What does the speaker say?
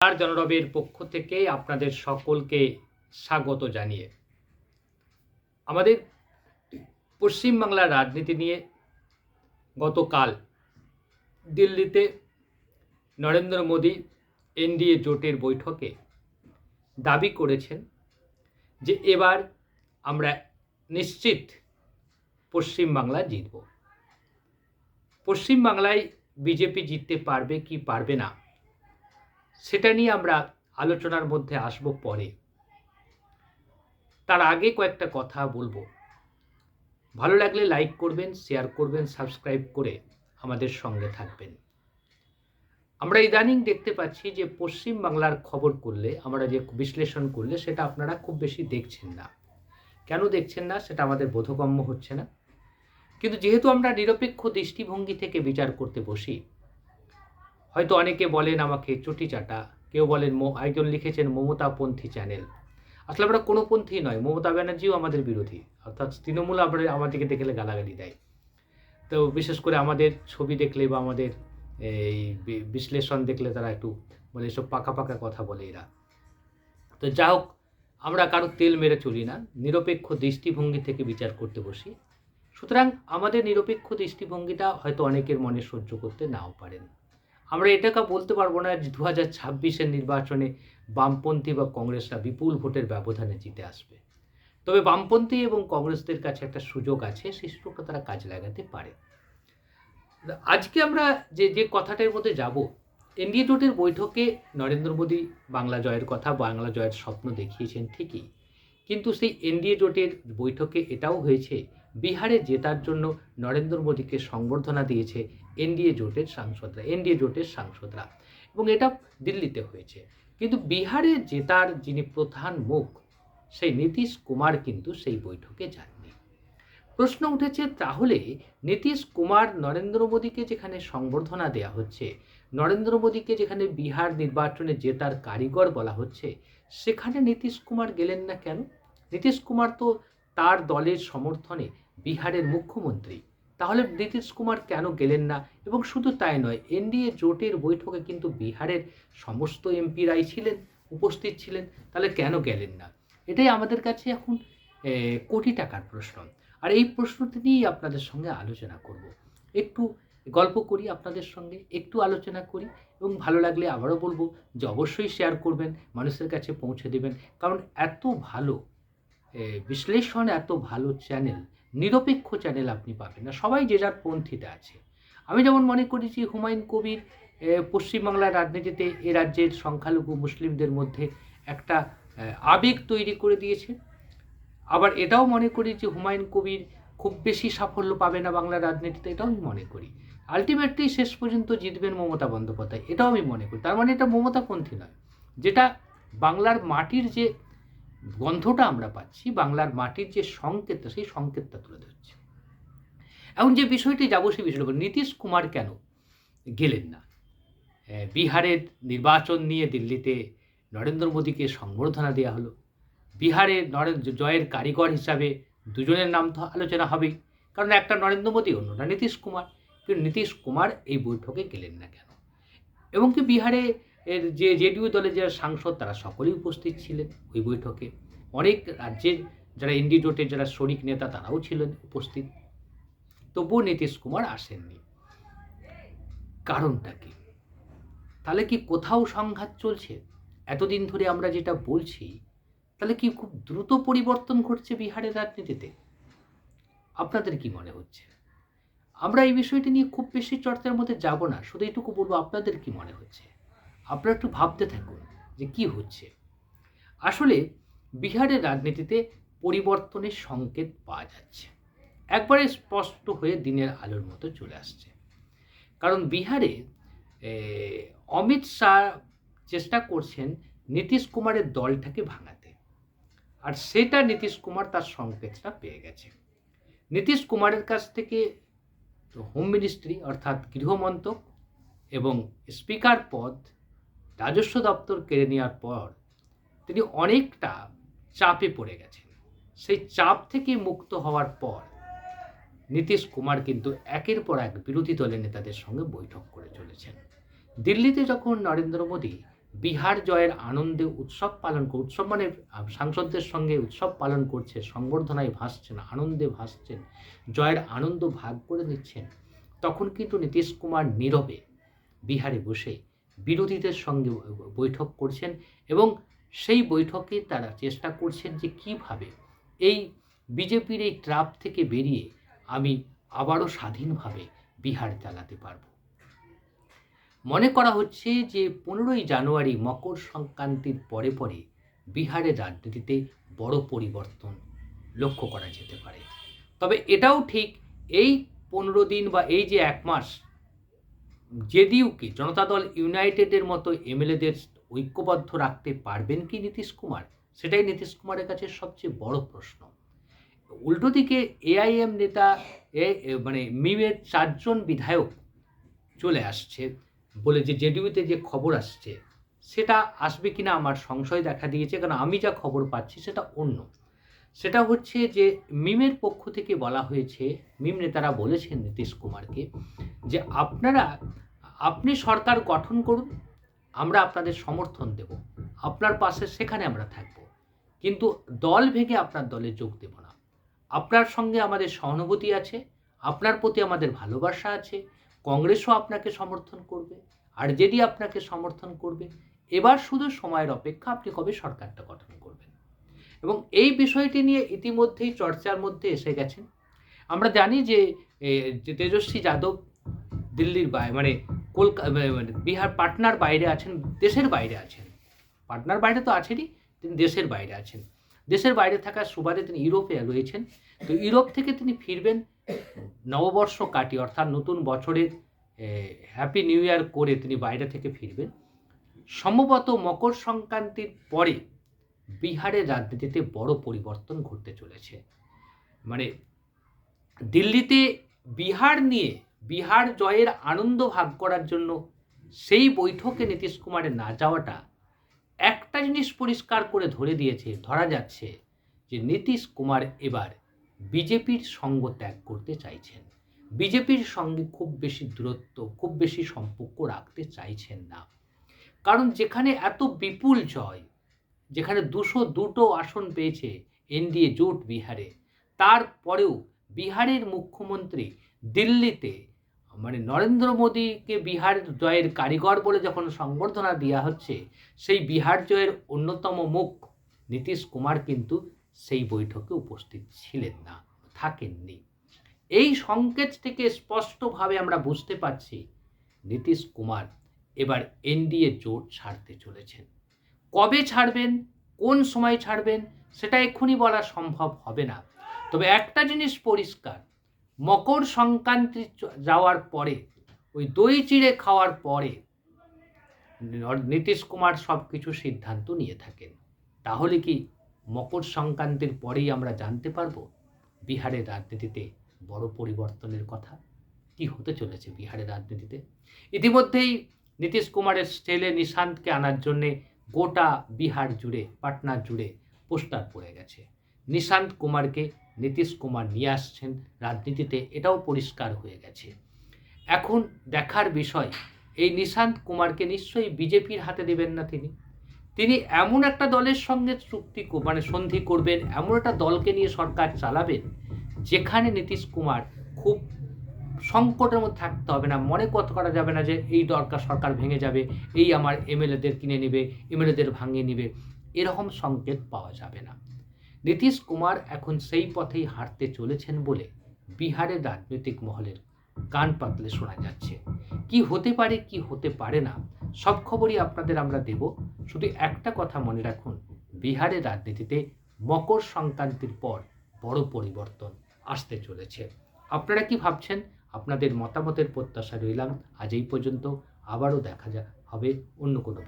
তার জনরবের পক্ষ থেকে আপনাদের সকলকে স্বাগত জানিয়ে। আমাদের পশ্চিমবাংলার রাজনীতি নিয়ে গতকাল দিল্লিতে নরেন্দ্র মোদী এনডিএ জোটের বৈঠকে দাবি করেছেন যে এবার আমরা নিশ্চিত পশ্চিমবাংলা জিতব। পশ্চিমবাংলায় বিজেপি জিততে পারবে কি পারবে না সেটা নিয়ে আমরা আলোচনার মধ্যে আসব পরে। তার আগে কয়েকটা কথা বলব। ভালো লাগলে লাইক করবেন, শেয়ার করবেন, সাবস্ক্রাইব করে আমাদের সঙ্গে থাকবেন। আমরা ইদানিং দেখতে পাচ্ছি যে পশ্চিম বাংলার খবর করলে, আমরা যে বিশ্লেষণ করলে সেটা আপনারা খুব বেশি দেখছেন না। কেন দেখছেন না সেটা আমাদের বোধগম্য হচ্ছে না। কিন্তু যেহেতু আমরা নিরপেক্ষ দৃষ্টিভঙ্গি থেকে বিচার করতে বসি হয়তো অনেকে বলেন আমাকে চটি চাটা, কেউ বলেন একজন লিখেছেন মমতাপন্থী চ্যানেল। আসলে আমরা কোনো পন্থী নয়, মমতা ব্যানার্জিও আমাদের বিরোধী। অর্থাৎ তৃণমূল আমরা, আমাদেরকে দেখলে গালাগালি দেয়। তো বিশেষ করে আমাদের ছবি দেখলে বা আমাদের এই বিশ্লেষণ দেখলে তারা একটু বলে এসব পাকা পাকা কথা বলে এরা। তো যা হোক, আমরা কারও তেল মেরে চলি না, নিরপেক্ষ দৃষ্টিভঙ্গি থেকে বিচার করতে বসি। সুতরাং আমাদের নিরপেক্ষ দৃষ্টিভঙ্গিটা হয়তো অনেকের মনে সহ্য করতে নাও পারেন। আমরা এটাকে বলতে পারব না দু হাজার ছাব্বিশের নির্বাচনে বামপন্থী বা কংগ্রেসরা বিপুল ভোটের ব্যবধানে জিতে আসবে। তবে বামপন্থী এবং কংগ্রেসদের কাছে একটা সুযোগ আছে, সেই সুযোগটা তারা কাজ লাগাতে পারে। আজকে আমরা যে যে কথাটার মধ্যে যাব, এনডিএ জোটের বৈঠকে নরেন্দ্র মোদী বাংলা জয়ের কথা, বাংলা জয়ের স্বপ্ন দেখিয়েছেন ঠিকই। কিন্তু সেই এনডিএ জোটের বৈঠকে এটাও হয়েছে, বিহারে জেতার জন্য নরেন্দ্র মোদীকে সংবর্ধনা দিয়েছে এনডিএ জোটের সাংসদরা, এনডিএ জোটের সাংসদরা। এবং এটা দিল্লিতে হয়েছে। কিন্তু বিহারে জেতার যিনি প্রধান মুখ, সেই নীতিশ কুমার কিন্তু সেই বৈঠকে যাননি। প্রশ্ন উঠেছে, তাহলে নীতিশ কুমার নরেন্দ্র মোদীকে যেখানে সংবর্ধনা দেয়া হচ্ছে, নরেন্দ্র মোদীকে যেখানে বিহার নির্বাচনে জেতার কারিগর বলা হচ্ছে, সেখানে নীতিশ কুমার গেলেন না কেন? নীতিশ কুমার তো তার দলের সমর্থনে বিহারের মুখ্যমন্ত্রী তাহলে নীতিশ কুমার কেন গেলেন না? এবং শুধু তাই নয়, এনডিএ জোটের বৈঠকে কিন্তু বিহারের সমস্ত এমপিরাই ছিলেন, উপস্থিত ছিলেন, তাহলে কেন গেলেন না? এটাই আমাদের কাছে এখন কোটি টাকার প্রশ্ন। আর এই প্রশ্নটি নিয়েই আপনাদের সঙ্গে আলোচনা করব। একটু গল্প করি আপনাদের সঙ্গে, একটু আলোচনা করি, এবং ভালো লাগলে আবারও বলব যে অবশ্যই শেয়ার করবেন, মানুষের কাছে পৌঁছে দেবেন। কারণ এত ভালো বিশ্লেষণ, এত ভালো চ্যানেল নিরপেক্ষ চ্যানেল আপনি পাবেন না। সবাই যে যার পন্থীতে আছে। আমি যেমন মনে করি যে হুমায়ুন কবির পশ্চিমবাংলার রাজনীতিতে এ রাজ্যের সংখ্যালঘু মুসলিমদের মধ্যে একটা আবেগ তৈরি করে দিয়েছে। আবার এটাও মনে করি যে হুমায়ুন কবির খুব বেশি সাফল্য পাবে না বাংলার রাজনীতিতে, এটাও আমি মনে করি। আলটিমেটলি শেষ পর্যন্ত জিতবেন মমতা বন্দ্যোপাধ্যায়, এটাও আমি মনে করি। তার মানে এটা মমতাপন্থী নয়। যেটা বাংলার মাটির যে গন্ধটা আমরা পাচ্ছি, বাংলার মাটির যে সংকেতটা, সেই সংকেতটা তুলে ধরছে। এখন যে বিষয়টি যাব সেই বিষয়টা নীতিশ কুমার কেন গেলেন না? বিহারের নির্বাচন নিয়ে দিল্লিতে নরেন্দ্র মোদীকে সংবর্ধনা দেওয়া হলো। বিহারে নরেন্দ্র জয়ের কারিগর হিসাবে দুজনের নাম তো আলোচনা হবেই। কারণ একটা নরেন্দ্র মোদী, অন্যটা নীতিশ কুমার। কিন্তু নীতিশ কুমার এই বৈঠকে গেলেন না কেন? এবং কি বিহারে এর যে জেডিইউ দলের যারা সাংসদ, তারা সকলেই উপস্থিত ছিলেন ওই বৈঠকে। অনেক রাজ্যের যারা এনডি জোটের যারা শরিক নেতা, তারাও ছিলেন উপস্থিত। তবুও নীতিশ কুমার আসেননি। কারণটা কি? তাহলে কি কোথাও সংঘাত চলছে? এতদিন ধরে আমরা যেটা বলছি, তাহলে কি খুব দ্রুত পরিবর্তন ঘটছে বিহারের রাজনীতিতে? আপনাদের কি মনে হচ্ছে? আমরা এই বিষয়টি নিয়ে খুব বেশি চর্চার মধ্যে যাব না, শুধু এইটুকু বলব, আপনাদের কি মনে হচ্ছে? আপনারা একটু ভাবতে থাকুন যে কি হচ্ছে। আসলে বিহারের রাজনীতিতে পরিবর্তনের সংকেত পাওয়া যাচ্ছে। একবারে স্পষ্ট হয়ে দিনের আলোর মতো চলে আসছে। কারণ বিহারে অমিত শাহ চেষ্টা করছেন নীতিশ কুমারের দলটাকে ভাঙাতে। আর সেটা নীতিশ কুমার তার সংকেতটা পেয়ে গেছে। নীতিশ কুমারের কাছ থেকে হোম মিনিস্ট্রি অর্থাৎ গৃহমন্ত্রক এবং স্পিকার পদ রাজস্ব দপ্তর কেড়ে নেওয়ার পর তিনি অনেকটা চাপে পড়ে গেছেন। সেই চাপ থেকে মুক্ত হওয়ার পর নীতিশ কুমার কিন্তু একের পর এক বিরোধী দলের নেতাদের সঙ্গে বৈঠক করে চলেছেন। দিল্লিতে যখন নরেন্দ্র মোদী বিহার জয়ের আনন্দে উৎসব পালন উৎসব মানে সাংসদদের সঙ্গে উৎসব পালন করছে, সংবর্ধনায় ভাসছেন, আনন্দে ভাসছেন, জয়ের আনন্দ ভাগ করে নিচ্ছেন, তখন কিন্তু নীতিশ কুমার নীরবে বিহারে বসে বিরোধীদের সঙ্গে বৈঠক করছেন এবং সেই বৈঠকে তারা চেষ্টা করছেন যে কীভাবে এই বিজেপির এই ট্রাপ থেকে বেরিয়ে আমি আবারও স্বাধীনভাবে বিহার চালাতে পারব। মনে করা হচ্ছে যে পনেরোই জানুয়ারি মকর সংক্রান্তির পরে পরে বিহারের রাজনীতিতে বড় পরিবর্তন লক্ষ্য করা যেতে পারে। তবে এটাও ঠিক এই পনেরো দিন বা এই যে এক মাস জেডিইউকে জনতা দল ইউনাইটেডের মতো এমএলএদের ঐক্যবদ্ধ রাখতে পারবেন কি নীতিশ কুমার? সেটাই নীতিশ কুমারের কাছে সবচেয়ে বড় প্রশ্ন। উল্টো দিকে এআইএম নেতা, এ এ মানে মিমের চারজন বিধায়ক চলে আসছে বলে যে জেডিউতে যে খবর আসছে, সেটা আসবে কিনা আমার সংশয় দেখা দিয়েছে। কারণ আমি যা খবর পাচ্ছি সেটা অন্য। সেটা হচ্ছে যে মিমের পক্ষ থেকে বলা হয়েছে, মিম নেতারা বলেছেন নীতিশ কুমারকে, যে আপনারা, আপনি সরকার গঠন করুন, আমরা আপনাদের সমর্থন দেব। আপনার পাশে সেখানে আমরা থাকব। কিন্তু দল ভেঙে আপনার দলে যোগ দেব না। আপনার সঙ্গে আমাদের সহানুভূতি আছে, আপনার প্রতি আমাদের ভালোবাসা আছে, কংগ্রেসও আপনাকে সমর্থন করবে, আর যেদি আপনাকে সমর্থন করবে। এবার শুধু সময়ের অপেক্ষা, আপনি কবে সরকারটা গঠন এবং এই বিষয়টি নিয়ে ইতিমধ্যেই চর্চার মধ্যে এসে গেছেন। আমরা জানি যে তেজস্বী যাদব দিল্লির বাইরে মানে কলকাতা মানে বিহার পাটনার বাইরে আছেন, দেশের বাইরে আছেন। পাটনার বাইরে তো আছেনই, তিনি দেশের বাইরে আছেন। দেশের বাইরে থাকার সুবাদে তিনি ইউরোপে রয়েছেন। তো ইউরোপ থেকে তিনি ফিরবেন নববর্ষ কাটিয়ে অর্থাৎ নতুন বছরের হ্যাপি নিউ ইয়ার করে তিনি বাইরে থেকে ফিরবেন। সম্ভবত মকর সংক্রান্তির পরে বিহারের রাজনীতিতে বড় পরিবর্তন ঘটতে চলেছে। মানে দিল্লিতে বিহার নিয়ে বিহার জয়ের আনন্দ ভাগ করার জন্য সেই বৈঠকে নীতিশ কুমারের না যাওয়াটা একটা জিনিস পরিষ্কার করে ধরে দিয়েছে, ধরা যাচ্ছে যে নীতিশ কুমার এবার বিজেপির সঙ্গ ত্যাগ করতে চাইছেন। বিজেপির সঙ্গে খুব বেশি দূরত্ব, খুব বেশি সম্পর্ক রাখতে চাইছেন না। কারণ যেখানে এত বিপুল জয় যেখানে দুশো দুটো আসন পেয়েছে এনডিএ জোট বিহারে। তারপরেও বিহারের মুখ্যমন্ত্রী দিল্লিতে মানে নরেন্দ্র মোদীকে বিহার জয়ের কারিগর বলে যখন সংবর্ধনা দেওয়া হচ্ছে, সেই বিহার জয়ের অন্যতম মুখ নীতিশ কুমার কিন্তু সেই বৈঠকে উপস্থিত ছিলেন না, থাকেননি। এই সংকেত থেকে স্পষ্টভাবে আমরা বুঝতে পারছি নীতিশ কুমার এবার এনডিএ জোট ছাড়তে চলেছেন। কবে ছাড়বেন, কোন সময় ছাড়বেন, সেটা এক্ষুনি বলা সম্ভব হবে না। তবে একটা জিনিস পরিষ্কার, মকর সংক্রান্তি যাওয়ার পরে, ওই দই চিড়ে খাওয়ার পরে নীতিশ কুমার সব কিছু সিদ্ধান্ত নিয়ে থাকেন। তাহলে কি মকর সংক্রান্তির পরেই আমরা জানতে পারব বিহারের রাজনীতিতে বড় পরিবর্তনের কথা? কি হতে চলেছে বিহারের রাজনীতিতে? ইতিমধ্যেই নীতিশ কুমারের ছেলে নিশান্তকে আনার জন্যে গোটা বিহার জুড়ে, পাটনা জুড়ে পোস্টার পড়ে গেছে। নিশান্ত কুমারকে নীতিশ কুমার নিয়ে আসছেন রাজনীতিতে, এটাও পরিষ্কার হয়ে গেছে। এখন দেখার বিষয়, এই নিশান্ত কুমারকে নিশ্চয়ই বিজেপির হাতে দেবেন না তিনি। তিনি এমন একটা দলের সঙ্গে চুক্তি মানে সন্ধি করবেন, এমন একটা দলকে নিয়ে সরকার চালাবেন, যেখানে নীতিশ কুমার খুব সংকটের মধ্যে থাকতে হবে না। মনে কত করা যাবে না যে, এই দরকার সরকার ভেঙে যাবে, এই আমার এমএলএদের কিনে নেবে, এমএলএদের ভাঙিয়ে নেবে। এরকম সংকেত পাওয়া যাবে না। নীতিশ কুমার এখন সেই পথেই হাঁটতে চলেছেন বলে বিহারের রাজনৈতিক মহলের কান পাতলে শোনা যাচ্ছে। কি হতে পারে, কি হতে পারে না, সব খবরই আপনাদের আমরা দেব। শুধু একটা কথা মনে রাখুন, বিহারের রাজনীতিতে মকর সংক্রান্তির পর বড় পরিবর্তন আসতে চলেছে। আপনারা কি ভাবছেন? আপনাদের মতামতের প্রত্যাশা রইলাম। আজ এই পর্যন্ত। আবারও দেখা যা হবে অন্য কোনো